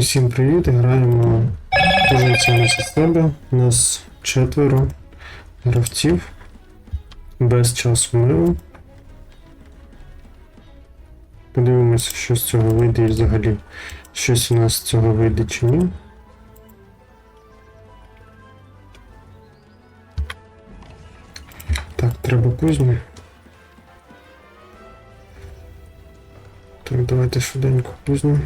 Усім привіт! Граємо за себе. У нас четверо гравців без часу милу. Подивимося, що з цього вийде і взагалі щось у нас з цього вийде чи ні. Так, треба кузню. Так, давайте швиденько кузню.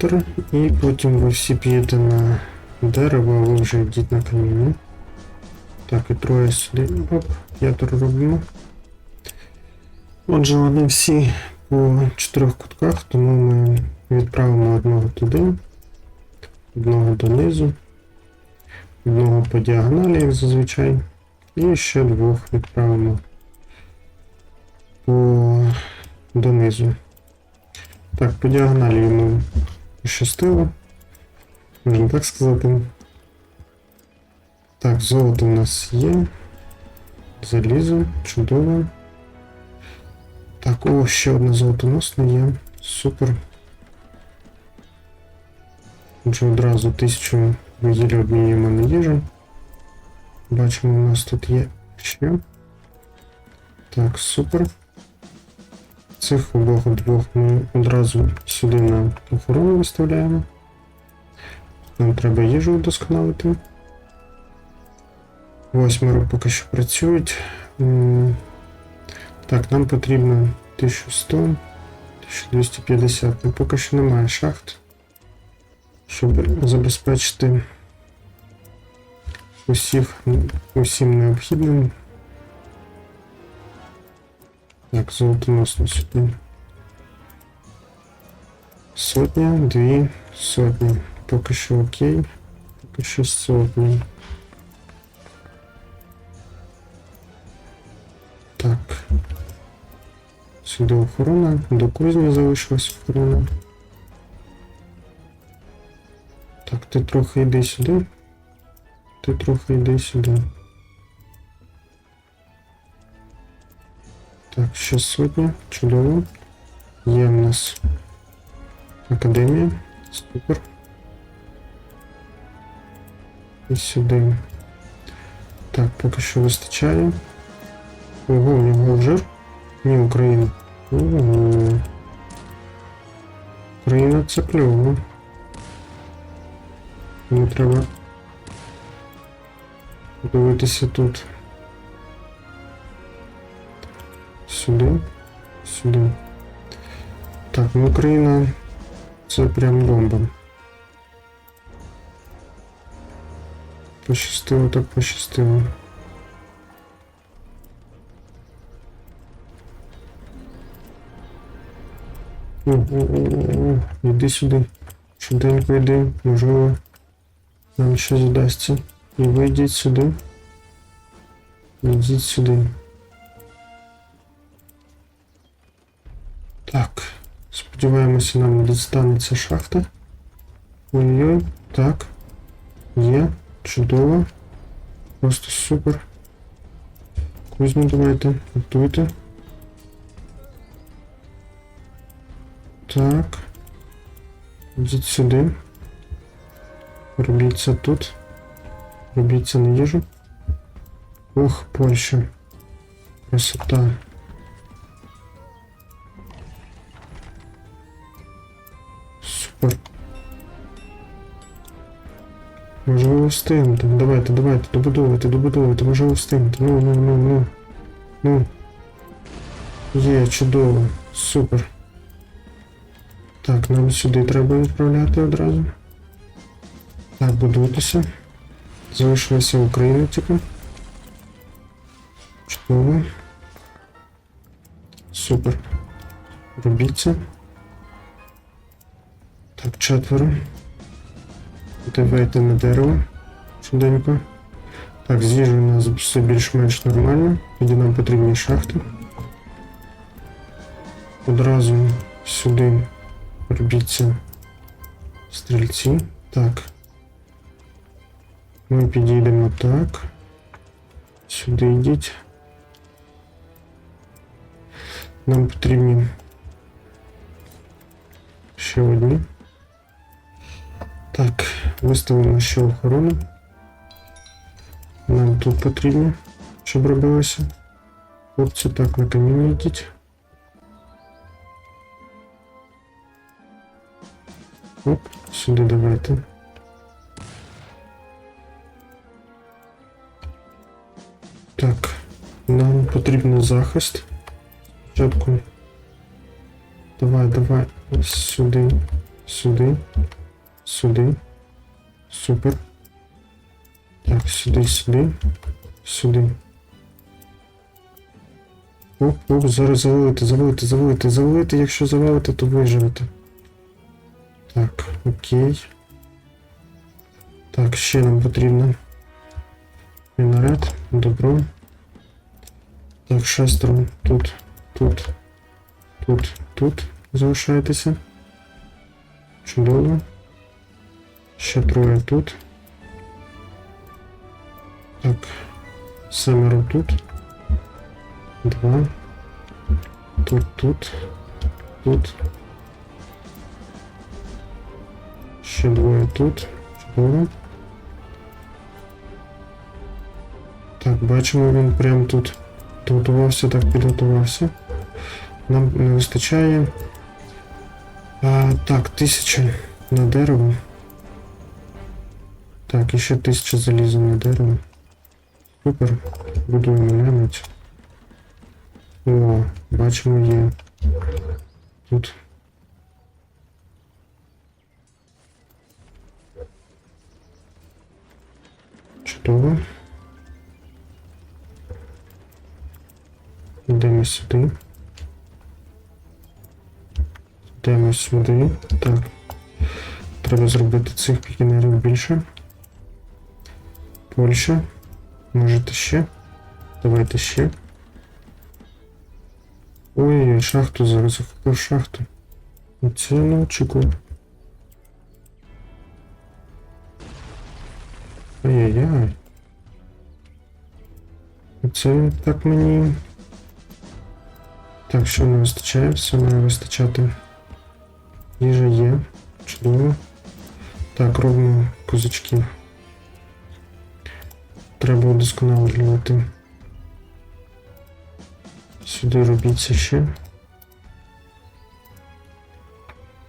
Центр. І потім ви всі п'єте на дерево, а ви вже йдіть на каміння. Так, і троє сюди. Оп, п'ятеро робимо. Отже, вони всі по чотирьох кутках, тому ми відправимо одного туди, одного донизу, одного по діагоналі, як зазвичай, і ще двох відправимо по донизу. Так, по діагоналі йому пощастило. Можна так сказати. Так, золото у нас є. Залізо, чудово. Так, о, ще одне золотоносне є. Супер. Отже, одразу тисячу вугілля обмінюємо на їжу. Бачимо, у нас тут є ще. Так, супер. Цих обох двох ми одразу сюди на охорону виставляємо. Нам треба їжу удосконалити. Восьмеро поки що працюють. Так, нам потрібно 1100, 1250. Ну, поки що немає шахт, щоб забезпечити усіх, усім необхідним. Так, золотоносно сюди. Сотня, дві, сотні. Поки що окей. Поки що сотні. Так. Сюди охорона. До кузні залишилась охорона. Так, ти трохи йди сюди. Ти трохи йди сюди. Так, ще сотня. Чудово. Є в нас академія. Супер. І сюди. Так, поки що вистачає. Ого, нього вже Ні, Україна. Ого. Україна це кльово. Йому треба дивитися тут. Сюди. Сюди. Так, ну Україна це прям бомба. Пощастило, так пощастило. О, о, о, о, Іди сюди. Швиденько йди, можливо. Нам щось вдасться. І ви йдіть сюди. Йдіть сюди. Так. Сподіваємося, нам дістанеться шахта. Ой-ой, так. Є. Чудово. Просто супер. Кузню давайте. Готуйте. Так. Йдіть сюди. Робіть це тут. Робіть це на їжу. Ох, Польща. Красота. Можливо встигнути. Давайте, давайте, добудовуйте, добудовуйте, можливо встигнути. Ну, ну, ну, ну. Ну. Є, чудово. Супер. Так, нам сюди треба відправляти одразу. Так, будуйтеся. Залишилася Україна тільки. Чудово. Супер. Робіть це. Так, четверо. Давайте на дерево. Швиденько. Так, з їжею у нас все більш-менш нормально. Тоді нам потрібні шахти. Одразу сюди робіться стрільці. Так. Ми підійдемо так. Сюди йдіть. Нам потрібні ще одні. Так, виставимо ще охорону. Нам тут потрібно, щоб робилося. Хлопці, так, на каміння йдіть. Оп, сюди давайте. Так, нам потрібен захист. Спочатку. Давай, давай. Сюди. Сюди. Сюди. Супер. Так, сюди, сюди. Сюди. Оп, оп, зараз завалити, завалити, завалити, завалити. Якщо завалити, то виживете. Так, окей. Так, ще нам потрібно. Мінарет, добро. Так, шестеро тут, тут, тут, тут залишаєтеся. Чудово. Ще троє тут. Так, семеро тут. Два. Тут, тут, тут. Ще двоє тут. Чудово. Так, бачимо, він прямо тут підготувався, так підготувався. Нам не вистачає. А, так, тисяча на дерево. Так, і ще тисяча заліза на дерево. Супер. Будуємо немець. О, бачимо є. Тут. Чудово. Йдемо сюди. Йдемо сюди. Так. Треба зробити цих пікінерів більше. Польща. Можете ще. Давайте ще. Ой, шахту зараз захопив шахту. Оце я не очікував. Ай-яй-яй. Оце він так мені. Так, що не вистачає? Все має вистачати. Їжа є. Чудово. Так, робимо козачків. Треба удосконалювати. Сюди робіться ще.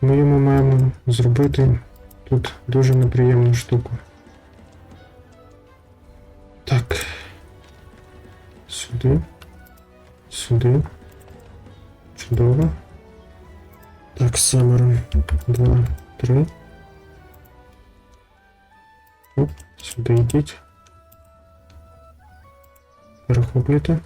Ми йому маємо зробити тут дуже неприємну штуку. Так. Сюди. Сюди. Чудово. Так, семеро. Два, три. Оп, сюди йдіть. Перехоплюйте.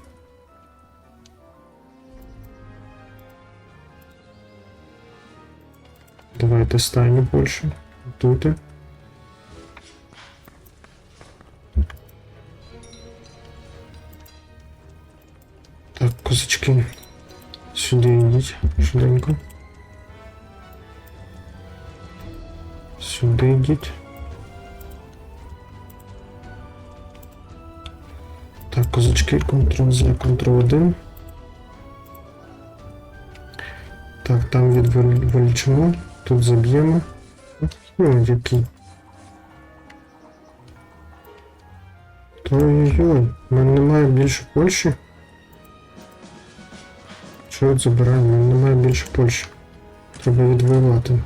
Давайте стайні більше. Тут. Так, козачки. Сюди йдіть, швиденько. Сюди йдіть. Козачки, Ctrl-Z, Ctrl-1. Так, там відволічимо, тут заб'ємо. Ну, який. Ой-ой-ой, в мене немає більше Польщі. От забираємо? У мене немає більше Польщі. Треба відвоювати.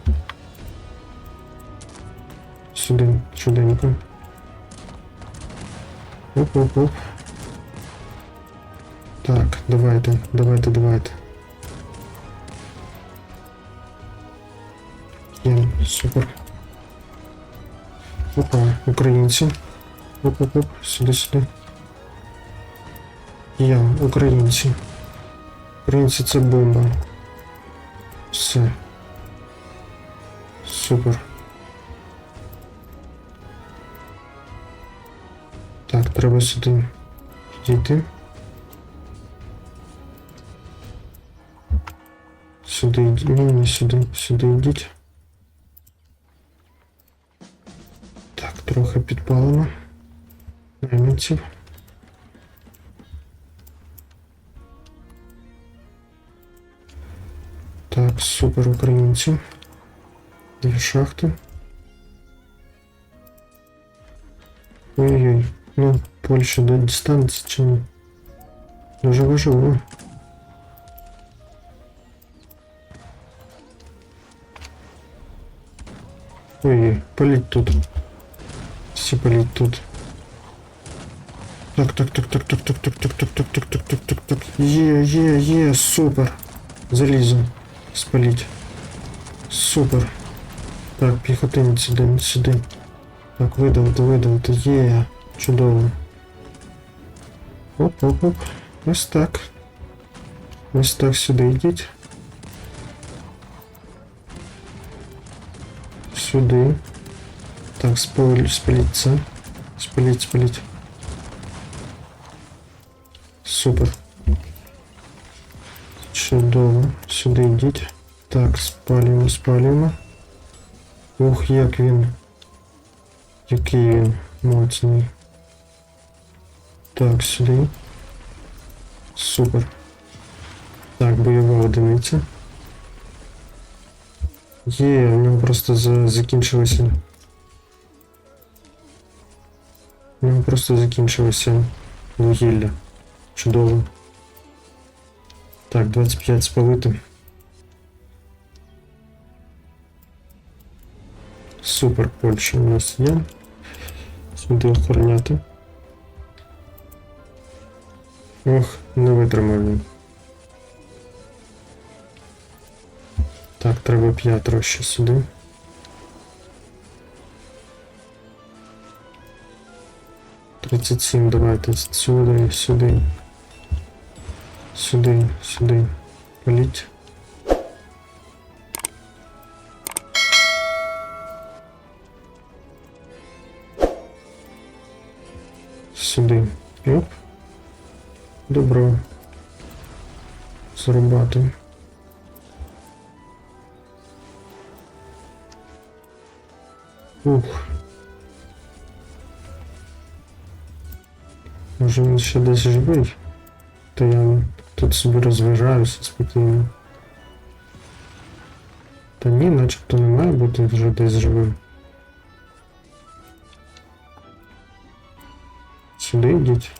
Сюди, чуденько. Оп-оп-оп. Так, давайте, давайте, давайте. Є, супер. Опа, українці. Оп-оп-оп, сюди-сюди. Я, українці. Українці це бомба. Все. Супер. Так, треба сюди підійти. Сюда иди. Ні, не сюда сюда идите. Так, троха підпалено. Найманців. Так, супер украинцы. Две шахты. Ой-ой-ой. ну, Польща до дистанції чи ні? Живо-живо. Ой-ой, паліть тут. Всі паліть тут. Так, так, так, так, так, так, так, так, так, так, так, так, так, так, так. Є, є, є, супер. Залізо. Спаліть. Супер. Так, піхотинець сюди, сюди. Так, видавити, видавити. Є. Чудово. Оп, оп, оп. Ось так. Ось так сюди йдіть. Сюди. Так, спаль, спаліть це. Спаліть, спаліть. Супер. Чудово. Сюди йдіть. Так, спалюємо, спалюємо. Ух, як він. Який він. Так, сюди. Супер. Так, бойова одиниця. Є, у нього просто за... закінчилося. У нього просто закінчилося вугілля. Чудово. Так, 25 спалити. Супер Польща у нас є. Сюди охороняти. Ох, не витримав він. Так, треба п'ятеро ще сюди. Тридцять сім, давайте сюди, сюди. Сюди, сюди. Політь. Сюди. Оп. Добро. Зрубати. Ух. Може він ще десь живий? То я тут собі розважаюся спокійно. Та ні, начебто не має бути вже десь живим. Сюди йдіть.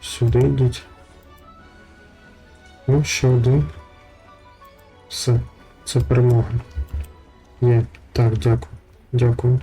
Сюди йдіть. Ну, ще один. Все, це перемога. Є. Так, дякую. Дякую.